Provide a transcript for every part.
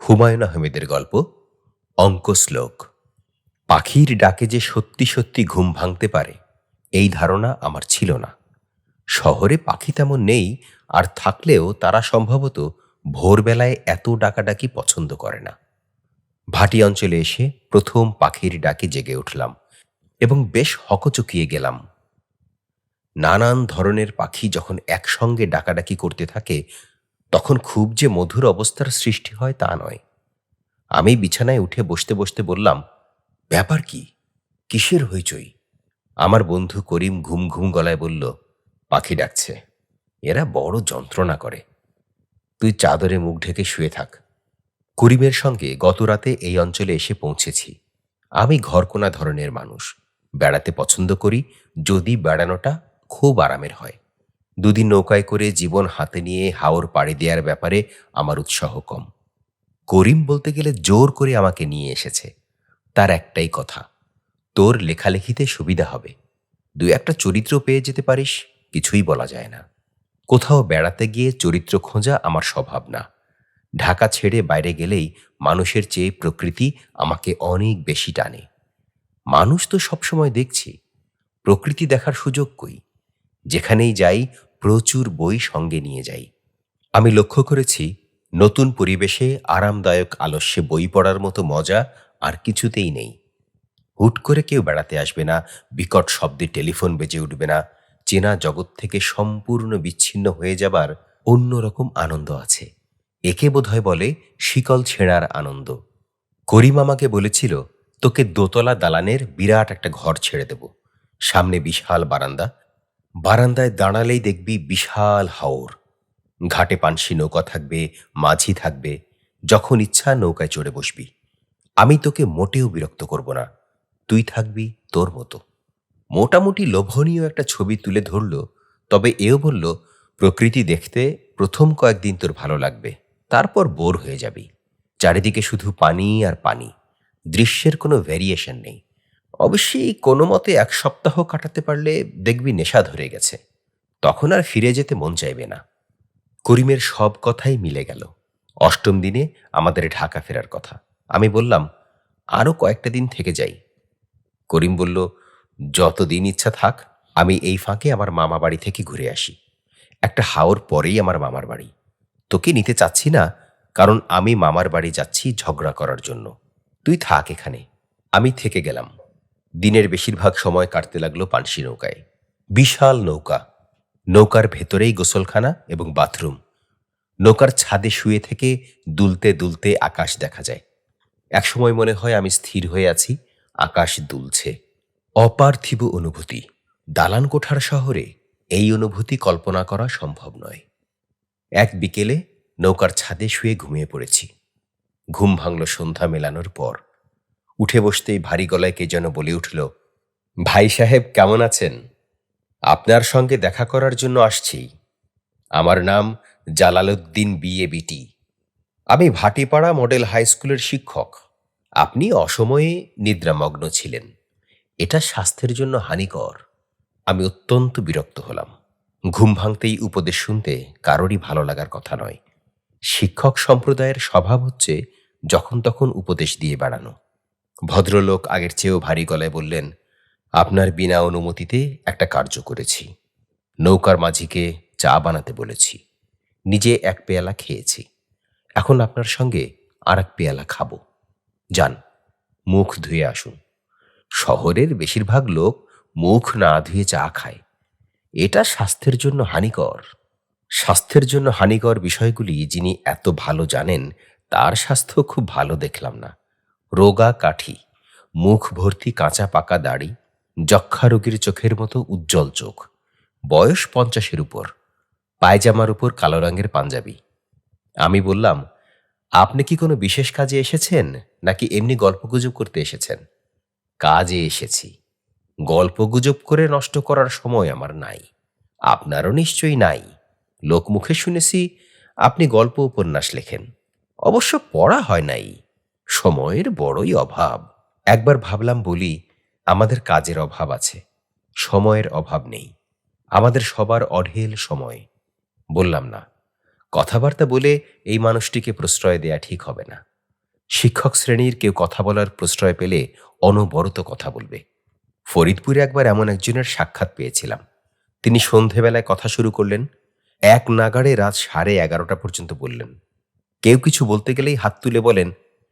হুমায়ুন আহমেদের গল্প, অঙ্ক শ্লোক। পাখির ডাকে যে সত্যি সত্যি ঘুম ভাঙতে পারে, এই ধারণা আমার ছিল না। শহরে পাখি তেমন নেই, আর থাকলেও তারা সম্ভবত ভোরবেলায় এত ডাকাডাকি পছন্দ করে না। ভাটি অঞ্চলে এসে প্রথম পাখির ডাকে জেগে উঠলাম এবং বেশ হকচকিয়ে গেলাম। নানান ধরনের পাখি যখন একসঙ্গে ডাকাডাকি করতে থাকে তখন খুব যে মধুর অবস্থার সৃষ্টি হয় তা নয়। আমি বিছানায় উঠে বসতে বসতে বললাম, ব্যাপার কি? কিসের হইচই? আমার বন্ধু করিম ঘুম ঘুম গলায় বলল, পাখি ডাকছে। এরা বড় যন্ত্রণা করে। তুই চাদরে মুখ ঢেকে শুয়ে থাক। করিমের সঙ্গে গত রাতে এই অঞ্চলে এসে পৌঁছেছি। আমি ঘরকোনা ধরনের মানুষ। বেড়াতে পছন্দ করি। যদি বেড়ানোটা খুব আরামের হয়। দুদিন নৌকায় করে জীবন হাতে নিয়ে হাওর পাড়ি দেওয়ার ব্যাপারে আমার উৎসাহ কম। করিম বলতে গেলে জোর করে আমাকে নিয়ে এসেছে। তার একটাই কথা, তোর লেখালেখিতে সুবিধা হবে। দু একটা চরিত্র পেয়ে যেতে পারিস, কিছুই বলা যায় না। কোথাও বেড়াতে গিয়ে চরিত্র খোঁজা আমার স্বভাব না। ঢাকা ছেড়ে বাইরে গেলেই মানুষের চেয়ে প্রকৃতি আমাকে অনেক বেশি টানে। মানুষ তো সবসময় দেখছি। প্রকৃতি দেখার সুযোগ কই? যেখানেই যাই, প্রচুর বই সঙ্গে নিয়ে যাই। আমি লক্ষ্য করেছি, নতুন পরিবেশে আরামদায়ক আলস্যে বই পড়ার মতো মজা আর কিছুতেই নেই। হুট করে কেউ বেড়াতে আসবে না, বিকট শব্দে টেলিফোন বেজে উঠবে না, চেনা জগৎ থেকে সম্পূর্ণ বিচ্ছিন্ন হয়ে যাবার অন্যরকম আনন্দ আছে। একে বোধহয় বলে শিকল ছেঁড়ার আনন্দ। করিম আমাকে বলেছিল, তোকে দোতলা দালানের বিরাট একটা ঘর ছেড়ে দেব। সামনে বিশাল বারান্দা বারান্দায় দাঁড়ালেই দেখবি বিশাল হাওর। ঘাটে পানসি নৌকা থাকবে, মাঝি থাকবে, যখন ইচ্ছা নৌকায় চড়ে বসবি। আমি তোকে মোটেও বিরক্ত করব না, তুই থাকবি তোর মতো। মোটামুটি লোভনীয় একটা ছবি তুলে ধরল, তবে এও বলল, প্রকৃতি দেখতে প্রথম কয়েকদিন তোর ভালো লাগবে, তারপর বোর হয়ে যাবি। চারিদিকে শুধু পানি আর পানি, দৃশ্যের কোনো ভ্যারিয়েশন নেই। অবশ্যই কোনো মতে এক সপ্তাহ কাটাতে পারলে দেখবি নেশা ধরে গেছে। তখন আর ফিরে যেতে মন চাইবে না। করিমের সব কথাই মিলে গেল। অষ্টম দিনে আমাদের ঢাকা ফেরার কথা। আমি বললাম আরও কয়েকটা দিন থেকে যাই। করিম বলল যত দিন ইচ্ছা থাক, আমি এই ফাঁকে আমার মামা বাড়ি থেকে ঘুরে আসি। একটা হাওর পরেই আমার মামার বাড়ি। তোকে নিতে চাচ্ছি না, কারণ আমি মামার বাড়ি যাচ্ছি ঝগড়া করার জন্য। তুই থাক এখানে। আমি থেকে গেলাম। দিনের বেশিরভাগ সময় কাটতে লাগল পানসি নৌকায়। বিশাল নৌকা। নৌকার ভেতরেই গোসলখানা এবং বাথরুম। নৌকার ছাদে শুয়ে থেকে দুলতে দুলতে আকাশ দেখা যায়। একসময় মনে হয় আমি স্থির হয়ে আছি, আকাশ দুলছে। অপার্থিব অনুভূতি। দালান কোঠার শহরে এই অনুভূতি কল্পনা করা সম্ভব নয়। এক বিকেলে নৌকার ছাদে শুয়ে ঘুমিয়ে পড়েছি। ঘুম ভাঙল সন্ধ্যা মেলানোর পর। উঠে বসতেই ভারী গলায় কে যেন বলে উঠল, ভাই সাহেব, কেমন আছেন? আপনার সঙ্গে দেখা করার জন্য আসছি। আমার নাম জালালউদ্দিন বিএ বিটি আমি ভাটিপাড়া মডেল হাই স্কুলের শিক্ষক। আপনি অসময়ে নিদ্রামগ্ন ছিলেন। এটা স্বাস্থ্যের জন্য হানিকর। আমি অত্যন্ত বিরক্ত হলাম। ঘুম ভাঙতেই উপদেশ শুনতে কারোরই ভালো লাগার কথা নয়। শিক্ষক সম্প্রদায়ের স্বভাব হচ্ছে যখন তখন উপদেশ দিয়ে বেড়ানো। ভদ্রলোক আগের চেয়েও ভারী গলায় বললেন, আপনার বিনা অনুমতিতে একটা কার্য করেছি। নৌকার মাঝিকে চা বানাতে বলেছি। নিজে এক পেয়ালা খেয়েছি। এখন আপনার সঙ্গে আর এক পেয়ালা খাব। যান, মুখ ধুয়ে আসুন। শহরের বেশিরভাগ লোক মুখ না ধুয়ে চা খায়। এটা স্বাস্থ্যের জন্য হানিকর। স্বাস্থ্যের জন্য হানিকর বিষয়গুলি যিনি এত ভালো জানেন, তার স্বাস্থ্য খুব ভালো দেখলাম না। রোগা কাঠি, মুখ ভর্তি কাঁচা পাকা দাড়ি, যক্ষা রোগীর চোখের মতো উজ্জ্বল চোখ। বয়স পঞ্চাশের উপর, পায়জামার উপর কালো রঙের পাঞ্জাবি। আমি বললাম, আপনি কি কোনো বিশেষ কাজে এসেছেন, নাকি এমনি গল্পগুজব করতে এসেছেন? কাজে এসেছি। গল্পগুজব করে নষ্ট করার সময় আমার নাই। আপনারও নিশ্চয়ই নাই। লোকমুখে শুনেছি আপনি গল্প উপন্যাস লেখেন। অবশ্য পড়া হয় নাই। সময়ের বড়ই অভাব। একবার ভাবলাম বলি, আমাদের কাজের অভাব আছে, সময়ের অভাব নেই, আমাদের সবার অঢেল সময়। বললাম না, কথাবার্তা বলে এই মানুষটিকে প্রশ্রয় দেয়া ঠিক হবে না। শিক্ষক শ্রেণির কেউ কথা বলার প্রশ্রয় পেলে অনবরত কথা বলবে। ফরিদপুরে একবার এমন একজনের সাক্ষাৎ পেয়েছিলাম। তিনি সন্ধেবেলায় কথা শুরু করলেন, এক নাগাড়ে রাত সাড়ে এগারোটা পর্যন্ত বললেন। কেউ কিছু বলতে গেলেই হাত তুলে বলেন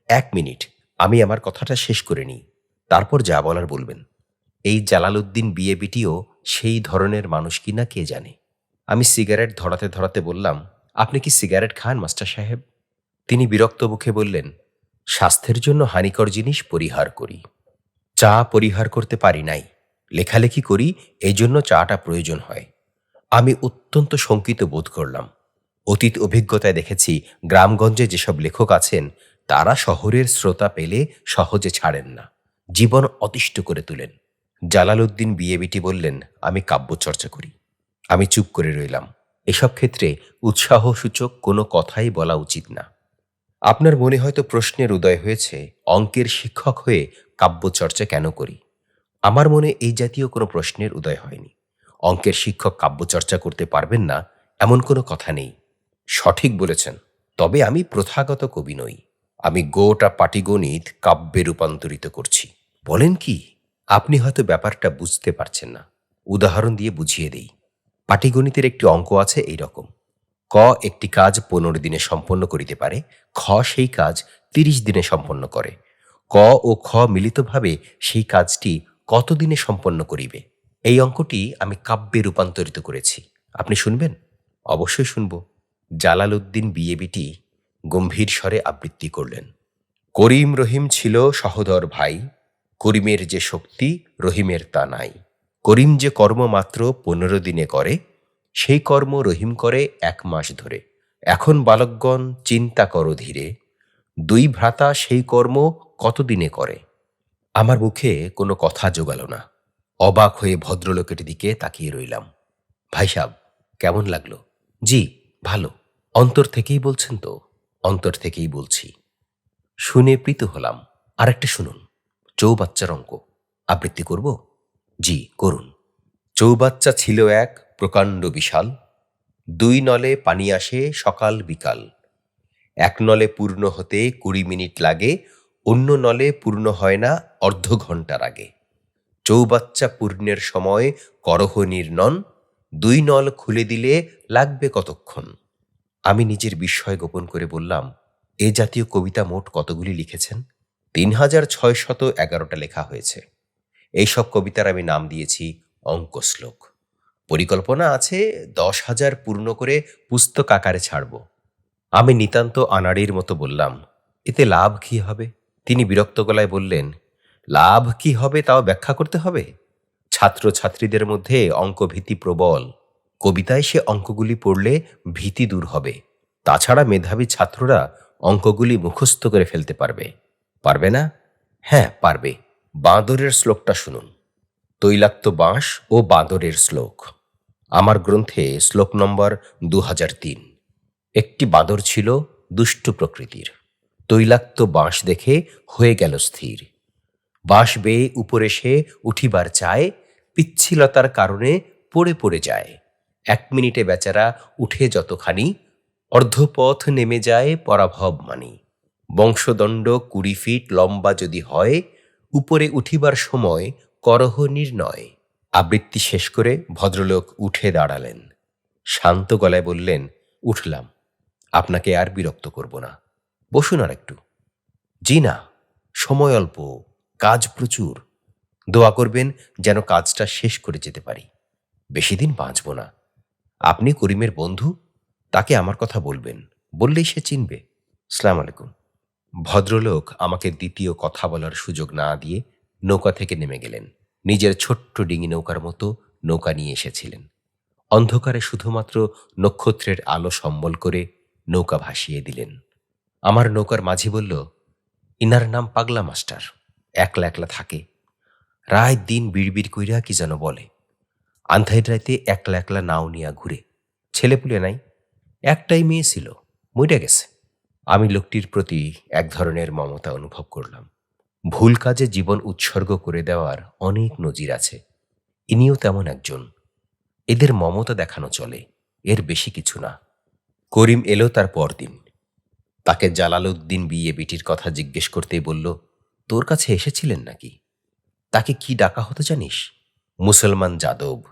এক মিনিট, আমি আমার কথাটা শেষ করে নিই। তারপর যা বলার বলবেন। এই জালালউদ্দিন বিয়ে বিটিও সেই ধরনের মানুষ কিনা কে জানে? আমি সিগারেট ধরাতে ধরাতে বললাম, আপনি কি সিগারেট খান, মাস্টার সাহেব? তিনি বিরক্ত মুখে বললেন, স্বাস্থ্যের জন্য হানিকর জিনিস পরিহার করি। চা পরিহার করতে পারি নাই। লেখালেখি করি এই জন্য চাটা প্রয়োজন হয়। আমি অত্যন্ত শঙ্কিত বোধ করলাম। অতীত অভিজ্ঞতায় দেখেছি, গ্রামগঞ্জে যেসব লেখক আছেন তারা শহরের শ্রোতা পেলে সহজে ছাড়েন না। জীবন অতিষ্ঠ করে তুলেন। জালালউদ্দিন বিয়েবিটি বললেন, আমি কাব্য চর্চা করি। আমি চুপ করে রইলাম। এসব ক্ষেত্রে উৎসাহসূচক কোনো কথাই বলা উচিত না। আপনার মনে হয়তো প্রশ্নের উদয় হয়েছে, অঙ্কের শিক্ষক হয়ে কাব্য চর্চা কেন করি? আমার মনে এই জাতীয় কোনো প্রশ্নের উদয় হয়নি। অঙ্কের শিক্ষক কাব্য চর্চা করতে পারবেন না, এমন কোনো কথা নেই। সঠিক বলেছেন। তবে আমি প্রথাগত কবি নই। আমি গোটা পাটিগণিত কাব্যে রূপান্তরিত করছি। বলেন কি? আপনি হয়তো ব্যাপারটা বুঝতে পারছেন না। উদাহরণ দিয়ে বুঝিয়ে দেই। পাটিগণিতের একটি অঙ্ক আছে এই রকম ক একটি কাজ পনেরো দিনে সম্পন্ন করিতে পারে, খ সেই কাজ তিরিশ দিনে সম্পন্ন করে। ক ও খ মিলিতভাবে সেই কাজটি কত দিনে সম্পন্ন করিবে? এই অঙ্কটি আমি কাব্যে রূপান্তরিত করেছি। আপনি শুনবেন? অবশ্যই শুনব। জালালউদ্দিন বিয়েবিটি গম্ভীর স্বরে আবৃত্তি করলেন। করিম রহিম ছিল সহোদর ভাই, করিমের যে শক্তি, রহিমের তা নাই। করিম যে কর্ম মাত্র পনেরো দিনে করে, সেই কর্ম রহিম করে এক মাস ধরে। এখন বালকগণ চিন্তা করো ধীরে, দুই ভ্রাতা সেই কর্ম কতদিনে করে? আমার মুখে কোনো কথা জোগাল না। অবাক হয়ে ভদ্রলোকের দিকে তাকিয়ে রইলাম। ভাই সাব, কেমন লাগল? জি, ভালো। অন্তর থেকেই বলছেন তো। অন্তর থেকেই বলছি, শুনে প্রীত হলাম। আরেকটা শুনুন, চৌবাচ্চার অঙ্ক। আবৃত্তি করব? জি, করুন। চৌবাচ্চা ছিল এক প্রকাণ্ড বিশাল। দুই নলে পানি আসে সকাল বিকাল। এক নলে পূর্ণ হতে কুড়ি মিনিট লাগে, অন্য নলে পূর্ণ হয় না অর্ধ ঘণ্টার আগে। চৌবাচ্চা পূর্ণের সময় করহ নির্নন দুই নল খুলে দিলে লাগবে কতক্ষণ? আমি নিজের বিস্ময় গোপন করে বললাম, এ জাতীয় কবিতা মোট কতগুলি লিখেছেন? তিন হাজার ছয় শত এগারোটা লেখা হয়েছে। এইসব কবিতার আমি নাম দিয়েছি অঙ্ক শ্লোক পরিকল্পনা আছে দশ হাজার পূর্ণ করে পুস্তক আকারে ছাড়ব। আমি নিতান্ত আনাড়ির মতো বললাম, এতে লাভ কি হবে? তিনি বিরক্ত গলায় বললেন, লাভ কি হবে তাও ব্যাখ্যা করতে হবে? ছাত্র ছাত্রীদের মধ্যে অঙ্কভীতি প্রবল। কবিতায় সে অঙ্কগুলি পড়লে ভীতি দূর হবে। তাছাড়া মেধাবী ছাত্ররা অঙ্কগুলি মুখস্থ করে ফেলতে পারবে। পারবে না? হ্যাঁ পারবে। বাঁদরের শ্লোকটা শুনুন। তৈলাক্ত বাঁশ ও বাঁদরের শ্লোক। আমার গ্রন্থে শ্লোক নম্বর দু একটি বাঁদর ছিল দুষ্ট প্রকৃতির। তৈলাক্ত বাঁশ দেখে হয়ে গেল স্থির। বাঁশ বেয়ে উপরে সে উঠিবার চায়, পিচ্ছিলতার কারণে পড়ে পড়ে যায়। এক মিনিটে বেচারা উঠে যতখানি, অর্ধপথ নেমে যায় পরাভব মানি বংশদণ্ড কুড়ি ফিট লম্বা যদি হয়, উপরে উঠিবার সময় করহ নির্ণয়। আবৃত্তি শেষ করে ভদ্রলোক উঠে দাঁড়ালেন। শান্ত গলায় বললেন, উঠলাম। আপনাকে আর বিরক্ত করব না। বসুন আর একটু জি না, সময় অল্প, কাজ প্রচুর। দোয়া করবেন যেন কাজটা শেষ করে যেতে পারি। বেশি দিন বাঁচব না। আপনি করিমের বন্ধু? তাকে আমার কথা বলবেন, বললেই সে চিনবে। সালাম আলাইকুম। ভদ্রলোক আমাকে দ্বিতীয় কথা বলার সুযোগ না দিয়ে নৌকা থেকে নেমে গেলেন। নিজের ছোট্ট ডিঙি নৌকার মতো নৌকা নিয়ে এসেছিলেন। অন্ধকারে শুধুমাত্র নক্ষত্রের আলো সম্বল করে নৌকা ভাসিয়ে দিলেন। আমার নৌকার মাঝি বলল, ইনার নাম পাগলা মাস্টার, একলা একলা থাকে। রায় দিন বিড়বিড় কইরা কি যেন বলে। আন্ধাইর রাইতে একলা একলা নাও নিয়া ঘুরে। ছেলেপুলে নাই, একটাই মেয়ে ছিল মইটা গেছে। আমি লোকটির প্রতি এক ধরনের মমতা অনুভব করলাম। ভুল কাজে জীবন উৎসর্গ করে দেওয়ার অনেক নজির আছে। ইনিও তেমন একজন। এদের মমতা দেখানো চলে, এর বেশি কিছু না। করিম এলো তার পরদিন। তাকে জালালউদ্দিন বিয়ে বিটির কথা জিজ্ঞেস করতেই বলল, তোর কাছে এসেছিলেন নাকি? তাকে কি ডাকা হতো জানিস? মুসলমান যাদব।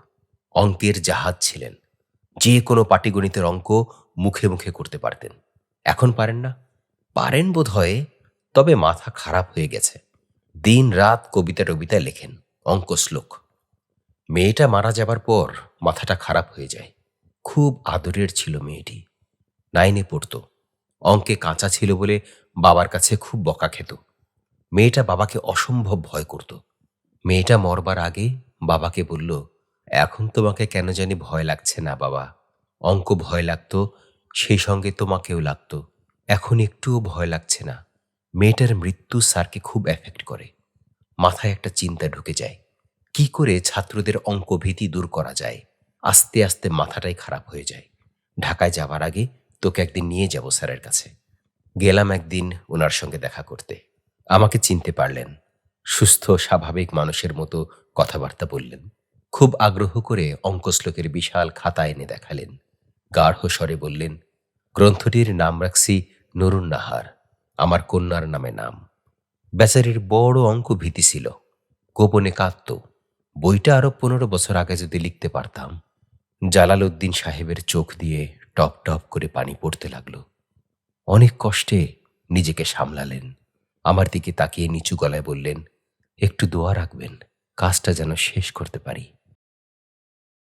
অঙ্কের জাহাজ ছিলেন। যে কোনো পাটিগণিতের অঙ্ক মুখে মুখে করতে পারতেন। এখন পারেন না? পারেন বোধ হয় তবে মাথা খারাপ হয়ে গেছে। দিন রাত কবিতা টবিতা লেখেন অঙ্ক শ্লোক মেয়েটা মারা যাবার পর মাথাটা খারাপ হয়ে যায়। খুব আদরের ছিল মেয়েটি। নাইনে পড়ত। অঙ্কে কাঁচা ছিল বলে বাবার কাছে খুব বকা খেত। মেয়েটা বাবাকে অসম্ভব ভয় করত। মেয়েটা মরবার আগে বাবাকে বলল এখন তোমাকে কেন জানি ভয় লাগছে না, বাবা। অঙ্ক ভয় লাগতো, সেই সঙ্গে তোমাকেও লাগতো। এখন একটুও ভয় লাগছে না। মেয়েটার মৃত্যু স্যারকে খুব এফেক্ট করে। মাথায় একটা চিন্তা ঢুকে যায়। কি করে ছাত্রদের অঙ্ক ভীতি দূর করা যায়? আস্তে আস্তে মাথাটাই খারাপ হয়ে যায়। ঢাকায় যাবার আগে তোকে একদিন নিয়ে যাব স্যারের কাছে। গেলাম একদিন ওনার সঙ্গে দেখা করতে। আমাকে চিনতে পারলেন। সুস্থ, স্বাভাবিক মানুষের মতো কথাবার্তা বললেন। খুব আগ্রহ করে অঙ্কশ্লোকের বিশাল খাতা এনে দেখালেন। গাঢ় স্বরে বললেন, গ্রন্থটির নাম রাখছি নুরুন নাহার আমার কন্যার নামে নাম। বেচারির বড় অঙ্ক ভীতি ছিল, গোপনে কাঁদত। বইটা আরও পনেরো বছর আগে যদি লিখতে পারতাম। জালালউদ্দিন সাহেবের চোখ দিয়ে টপ টপ করে পানি পড়তে লাগল। অনেক কষ্টে নিজেকে সামলালেন। আমার দিকে তাকিয়ে নিচু গলায় বললেন, একটু দোয়া রাখবেন, কাজটা যেন শেষ করতে পারি।